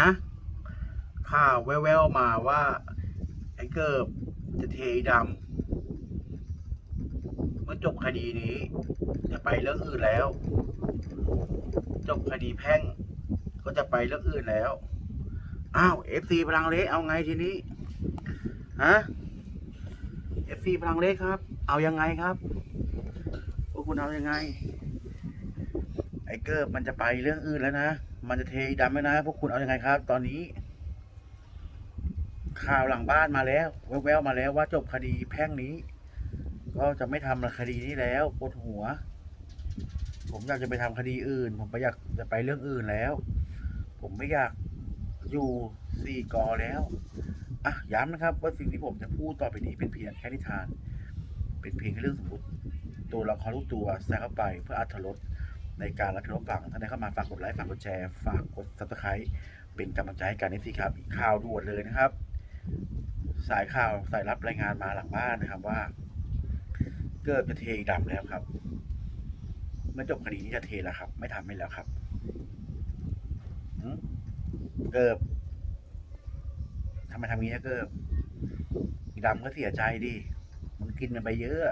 นะข่าวแว่วๆมาว่าไอ้เกิบจะเทดำเมื่อจบคดีนี้จะไปเรื่องอื่นแล้ว จบคดีแพ่ง ก็จะไปเรื่องอื่นแล้วอ้าวเอฟซีพลังเละเอาไงทีนี้ฮะเอฟซีพลังเละครับ เอายังไงครับพวกคุณเอายังไง ไอ้เกิบมันจะไปเรื่องอื่นแล้วนะ มันจะเทดำแล้วนะพวกคุณเอาอยัางไงครับ ตอนนี้ ข่าวหลังบ้านมาแล้วแววๆมาแล้วว่าจบคดีแพ่งนี้ ก็จะไม่ทำคดีนี้แล้วปวดหัว ผมอยากจะไปทำคดีอื่น ผมไปอยากจะไปเรื่องอื่นแล้ว ผมไม่อยากอยู่สี่กอแล้วอะย้ำนะครับ ว่าสิ่งที่ผมจะพูดต่อไปนี้เป็นเพียงแค่นิทาน เป็นเพียงแค่เรื่องสมมติ ตัวละครทุกตัวใส่เข้าไปเพื่ออัธรส ในการรับชมรับฟังท่านใดเข้ามาฝากกดไลค์ฝากกดแชร์ฝากกด subscribe เป็นกำลังใจให้กันในสิครับข่าวด่วนเลยนะครับ สายข่าวสายรับรายงานมาหลังบ้านนะครับว่า เกิดจะเทดำแล้วครับเมื่อจบคดีนี้จะเทแล้วครับ ไม่ทำให้แล้วครับเกิบทำไมทำงี้นะเกิบอีดำก็เสียใจดิมันกินมันไปเยอะ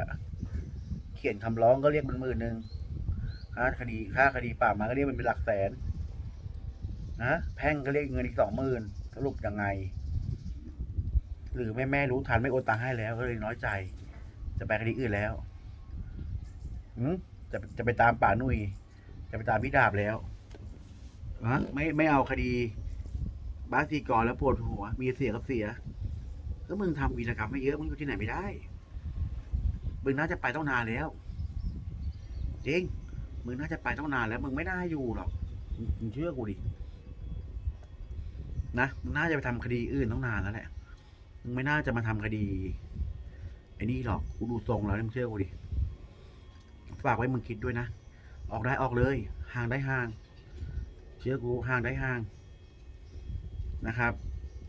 เขียนคำร้องก็เรียกมันหมื่นหนึ่ง ค่าคดีค่าคดีป่ามาก็เรียกมันเป็นหลักแสนนะแพ่งก็เรียกเงินอีกสองหมื่นสรุปยังไง หรือแม่แม่รู้ทันไม่โอนตังค์ให้แล้วก็เลยน้อยใจ จะไปคดีอื่นแล้วหืจะจะไปตามป่านุ่ยจะไปตามพี่ดาบแล้วฮะไม่ไม่เอาคดีบาสีกรแล้วปวดหัว มีเสียกับเสียก็มึงทำวีรกรรมไม่เยอะมึงอยู่ที่ไหนไม่ได้มึงน่าจะไปต้องนานแล้วจริง มึงน่าจะไปต้องนานแล้ว มึงไม่น่าอยู่หรอกมึงเชื่อกูดินะมึงน่าจะไปทำคดีอื่นต้องนานแล้วแหละมึงไม่น่าจะมาทำคดีไอ้นี่หรอกกูดูทรงแล้วมึงเชื่อกูดิฝากไว้มึงคิดด้วยนะออกได้ออกเลย ห่างได้ห่าง เชื่อกูห่างได้ห่างนะครับ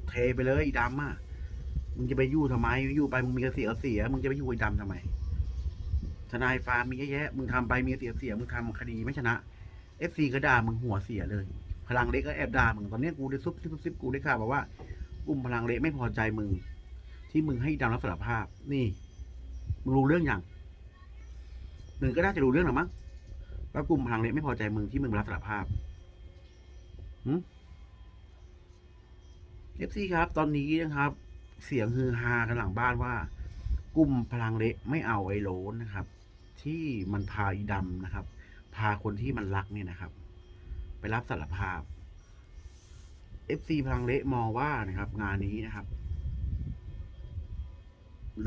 เทไปเลยดำอะมึงจะไปยู่ทำไมยู่ไปมึงมีกระเสียเสีย มึงจะไปยู่ไอ้ดำทำไม ทนายฟาร์มมีเยอะแยะ มึงทำไปมีเสียเสีย มึงทำคดีไม่ชนะเอฟซีก็ด่ามึงหัวเสียเลย พลังเล็กก็แอบด่ามึงตอนนี้กูได้ซุบซิบซุบซิบกูได้ข่าวมาว่า กลุ่มพลังเล็กไม่พอใจมึง ที่มึงให้ดำรับสารภาพ นี่ มึงรู้เรื่องอย่างหนึ่งก็น่าจะรู้เรื่องหรอมั้งว่ากลุ่มพลังเล็กไม่พอใจมึงที่มึงรับสารภาพหืเอฟซีครับ ตอนนี้นะครับ เสียงฮือฮากันหลังบ้านว่า กลุ่มพลังเละไม่เอาไอ้โลนนะครับ ที่มันพาอีดำนะครับ พาคนที่มันรักเนี่ยนะครับ ไปรับสารภาพ FC พลังเละมองว่านะครับ งานนี้นะครับ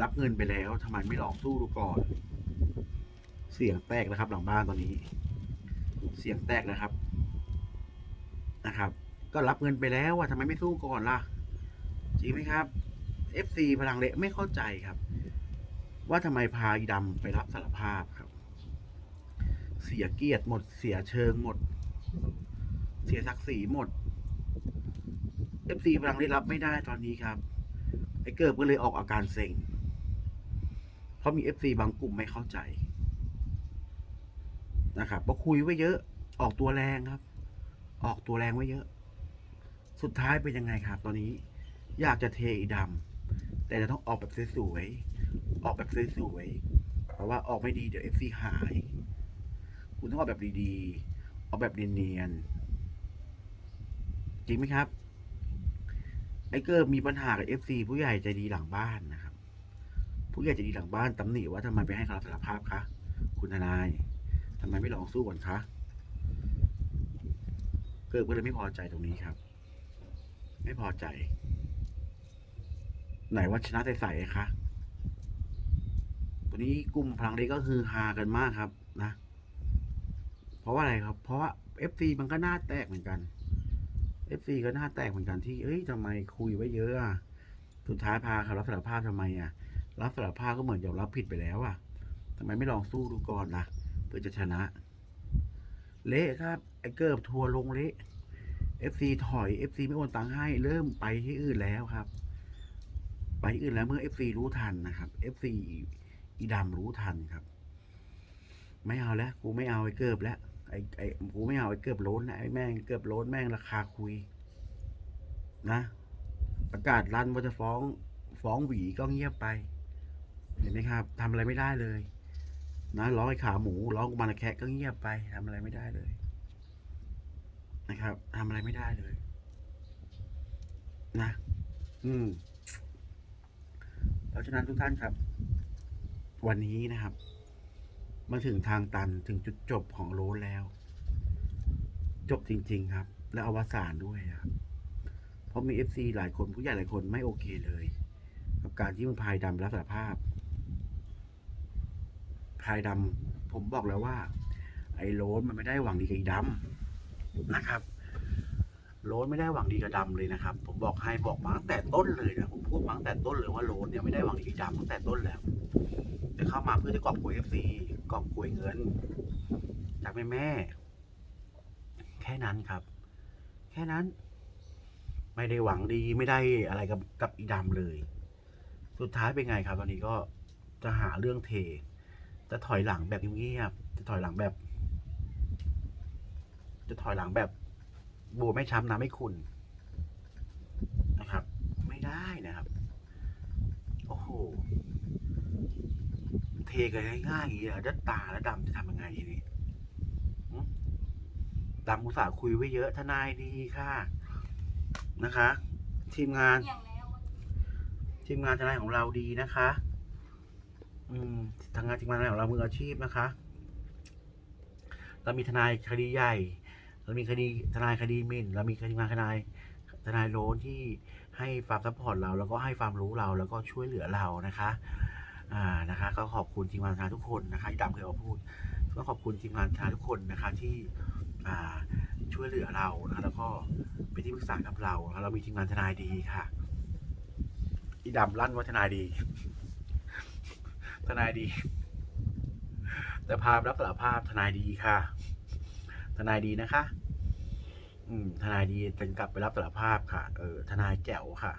รับเงินไปแล้วทำไมไม่ลองสู้ดูก่อน เสียงแตกนะครับ หลังบ้านตอนนี้ เสียงแตกนะครับนะครับ ก็รับเงินไปแล้วว่าทำไมไม่สู้ก่อนล่ะจริงไหมครับ FC พลังเละไม่เข้าใจครับ ว่าทำไมพาดำไปรับสารภาพครับ เสียเกียรติหมด เสียเชิงหมด เสียศักดิ์ศรีหมด FC พลังเละรับไม่ได้ตอนนี้ครับไอ้เกิบก็เลยออกอาการเซ็งเพราะมี FC บางกลุ่มไม่เข้าใจนะครับพอคุยไว้เยอะ ออกตัวแรงครับ ออกตัวแรงไว้เยอะ สุดท้ายเป็นยังไงครับ ตอนนี้ อยากจะเทอีดำแต่จะต้องออกแบบสวยๆ ออกแบบสวยๆเพราะว่าออกไม่ดีเดี๋ยว FC หาย คุณต้องออกแบบดีๆ ออกแบบเนียนๆ จริงไหมครับ ไอ้เกิร์มีปัญหากับ FC ผู้ใหญ่ใจดีหลังบ้านนะครับ ผู้ใหญ่ใจดีหลังบ้านตำหนิว่าทำไมไปให้เขารับสารภาพคะ คุณทนายทำไมไม่ลองสู้ก่อนคะ เกิร์ก็เลยไม่พอใจตรงนี้ครับ ไม่พอใจ ไหนว่าชนะใสๆคะ วนี้กลุ่มพลังเล็กก็คือฮากันมากครับนะ เพราะว่าอะไรครับ เพราะว่า FC มันก็หน้าแตกเหมือนกัน FC ก็หน้าแตกเหมือนกันที่เอ้ยทำไมคุยไว้เยอะอะสุดท้ายพาเขารับสารภาพทำไมอะ รับสารภาพก็เหมือนยอมรับผิดไปแล้วอะทำไมไม่ลองสู้ดูก่อนล่ะเพื่อจะชนะ เละครับไอ้เกิร์บทัวร์ลงเละ FC ถอย FC ไม่โอนตังค์ให้เริ่มไปที่อื่นแล้วครับ ไปที่อื่นแล้วเมื่อ FC รู้ทันนะครับ FC อี อีดำรู้ทันครับ ไม่เอาแล้วกูไม่เอาไอ้เกิบแล้วไอ้ไอ้กูไม่เอาไอ้เกิบโล้นนะไอ้แม่งเกิบโล้นแม่งราคาคุย นะ ประกาศลั่นว่าจะฟ้อง ฟ้องหวีก็เงียบไป เห็นไหมครับทำอะไรไม่ได้เลย นะร้องไอ้ขาหมูร้องกุมารแคะก็เงียบไปทำอะไรไม่ได้เลย นะครับทำอะไรไม่ได้เลย นะ อืมเพราะฉะนั้นทุกท่านครับ วันนี้นะครับ มาถึงทางตันถึงจุดจบของโรนแล้ว จบจริง ๆ ครับ และอวสานด้วยครับ เพราะมีเอฟซีหลายคนผู้ใหญ่หลายคนไม่โอเคเลย กับการที่มึงพายดำรับสารภาพพายดำผมบอกแล้วว่า ไอ้โรนมันไม่ได้หวังดีกับไอ้ดำนะครับโรนไม่ได้หวังดีกับดำเลยนะครับ ผมบอกให้บอกมาตั้งแต่ต้นเลยนะผมพูดมาตั้งแต่ต้นเลยว่าโรนเนี่ยไม่ได้หวังดีกับดำตั้งแต่ต้นแล้ว จะเข้ามาเพื่อจะกอบโกยเอฟซีกอบโกยเงิน จากแม่แม่ แค่นั้นครับ แค่นั้น ไม่ได้หวังดีไม่ได้อะไรกับกับอีดำเลย สุดท้ายเป็นไงครับ ตอนนี้ก็จะหาเรื่องเท จะถอยหลังแบบเงียบๆจะถอยหลังแบบ จะถอยหลังแบบบัวไม่ช้ำน้ำไม่ขุนนะครับ ไม่ได้นะครับ โอ้โห กันง่ายๆอย่างนี้เหรอด้านตาแล้วดำจะทำยังไงทีนี้หึดำอุตส่าห์คุยไว้เยอะทนายดีค่ะ นะคะ ทีมงานอย่างแล้วทีมงานทนายของเราดีนะคะ อืมทางงานทีมงานทนายของเรามืออาชีพนะคะเรามีทนายคดีใหญ่เรามีคดีทนายคดีหมิ่นเรามีทีมงานทนายทนายโลนที่ให้ความซัพพอร์ตเรา แล้วก็ให้ความรู้เราแล้วก็ช่วยเหลือเรานะคะ อ่านะคะก็ขอบคุณทีมงานทนายทุกคนนะคะที่ดำเคยเอาพูดก็ขอบคุณทีมงานทนายทุกคนนะคะที่อ่าช่วยเหลือเรานะะแล้วก็เป็นที่ปรึกษากับเรานะคะเรามีทีมงานทนายดีค่ะอีดำลั่นว่าทนายดี ทนายดี แต่พาพรับสารภาพทนายดีค่ะ ทนายดีนะคะ อืม ทนายดีจนกลับไปรับสารภาพค่ะ เออ ทนายแจ๋วค่ะ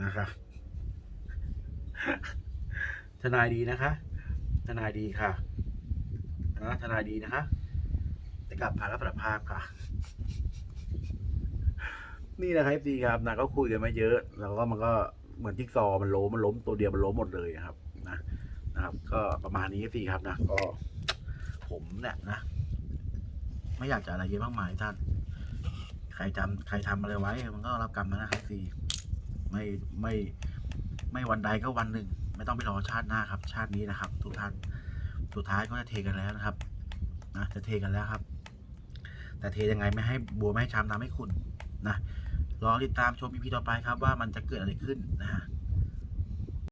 นะคะ นายดีนะคะ ทนายดีค่ะนะทนายดีนะคะจะกลับพารับสารภาพค่ะ นี่นะครับดีครับนะก็คุยกันมาเยอะ แล้วก็มันก็เหมือนจิ๊กซอว์มันล้มมันล้มตัวเดียวมันล้มหมดเลยนะครับ นะนะครับ ก็ประมาณนี้สิครับนะก็ผมเนี่ยนะไม่อยากจะอะไรเยอะมากมายท่าน ใครจำใครทำอะไรไว้ มันก็รับกรรมนะครับสิไม่ไม่ไม่วันใดก็วันหนึ่ง ไม่ต้องไปรอชาติหน้าครับ ชาตินี้นะครับ ทุกท่านสุดท้ายก็จะเทกันแล้วนะครับนะจะเทกันแล้วครับ แต่เทยังไงไม่ให้บัวไม่ให้ช้ำน้ำให้คุณนะรอติดตามชมพีพีต่อไปครับว่ามันจะเกิดอะไรขึ้นนะฮะ